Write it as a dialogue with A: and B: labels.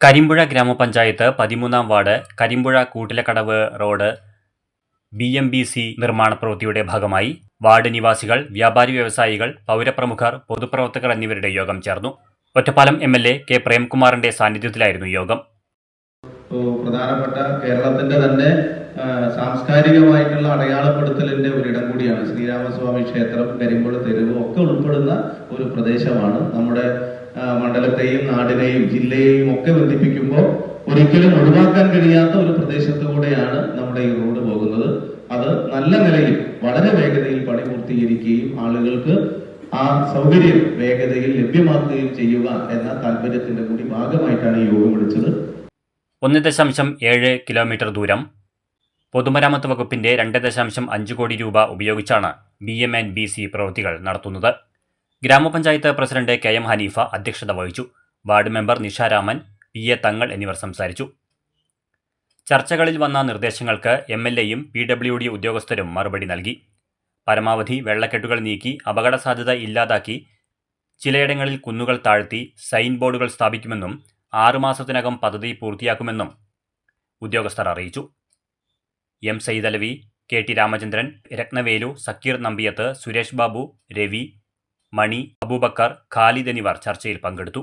A: കരിമ്പുഴ ഗ്രാമപഞ്ചായത്ത് പതിമൂന്നാം ward Karimpuzha Koottilakkadavu road B M B C നിർമ്മാണ പ്രവൃത്തിയുടെ ഭാഗമായി വാർഡ് നിവാസികൾ വ്യാപാരി വ്യവസായികൾ പൗരപ്രമുഖർ പൊതുപ്രവർത്തകർ എന്നിവരുടെ യോഗം ചേർന്നു. Ottapalam M L A K പ്രേംകുമാറിന്റെ സാന്നിധ്യത്തിലായിരുന്നു യോഗം.
B: പ്രധാനപ്പെട്ട കേരളത്തിന്റെ തന്നെ സാംസ്കാരികമായിട്ടുള്ള അടയാളപ്പെടുത്തലിന്റെ ഒരിടം കൂടിയാണ് ശ്രീരാമസ്വാമി ക്ഷേത്രം കരിമ്പുഴ തെരുവ് ഒക്കെ ഉൾപ്പെടുന്ന ഒരു പ്രദേശമാണ്. നമ്മുടെ മണ്ഡലത്തെയും നാടിനെയും ജില്ലയെയും ഒക്കെ ബന്ധിപ്പിക്കുമ്പോൾ ഒരിക്കലും ഒഴിവാക്കാൻ കഴിയാത്ത ഒരു പ്രദേശത്തു കൂടെയാണ് നമ്മുടെ ഈ റോഡ് പോകുന്നത്. അത് നല്ല നിലയിൽ വളരെ വേഗതയിൽ പണി പൂർത്തീകരിക്കുകയും ആളുകൾക്ക് ആ സൗകര്യം വേഗതയിൽ ലഭ്യമാക്കുകയും ചെയ്യുക എന്ന താല്പര്യത്തിന്റെ കൂടി ഭാഗമായിട്ടാണ് യോഗം വിളിച്ചത്.
A: ഒന്ന് ദശാംശം ഏഴ് കിലോമീറ്റർ ദൂരം. പൊതുമരാമത്ത് വകുപ്പിന്റെ രണ്ട് ദശാംശം അഞ്ച് കോടി രൂപ ഉപയോഗിച്ചാണ് B M and B C പ്രവൃത്തികൾ നടത്തുന്നത്. ഗ്രാമപഞ്ചായത്ത് പ്രസിഡന്റ് കെ എം ഹനീഫ അധ്യക്ഷത വഹിച്ചു. Ward member Nisharaman P A Thangal എന്നിവർ സംസാരിച്ചു. ചർച്ചകളിൽ വന്ന നിർദ്ദേശങ്ങൾക്ക് എം എൽ എയും പി ഡബ്ല്യു ഡി ഉദ്യോഗസ്ഥരും മറുപടി നൽകി. പരമാവധി വെള്ളക്കെട്ടുകൾ നീക്കി അപകട സാധ്യത ഇല്ലാതാക്കി ചിലയിടങ്ങളിൽ കുന്നുകൾ താഴ്ത്തി സൈൻ ബോർഡുകൾ സ്ഥാപിക്കുമെന്നും ആറുമാസത്തിനകം പദ്ധതി പൂർത്തിയാക്കുമെന്നും ഉദ്യോഗസ്ഥർ അറിയിച്ചു. M Saithalavi K T Ramachandran Rathnavelu Sakkeer Nambiyath Suresh Babu Ravi Mani Aboobacker Khalid എന്നിവർ ചർച്ചയിൽ പങ്കെടുത്തു.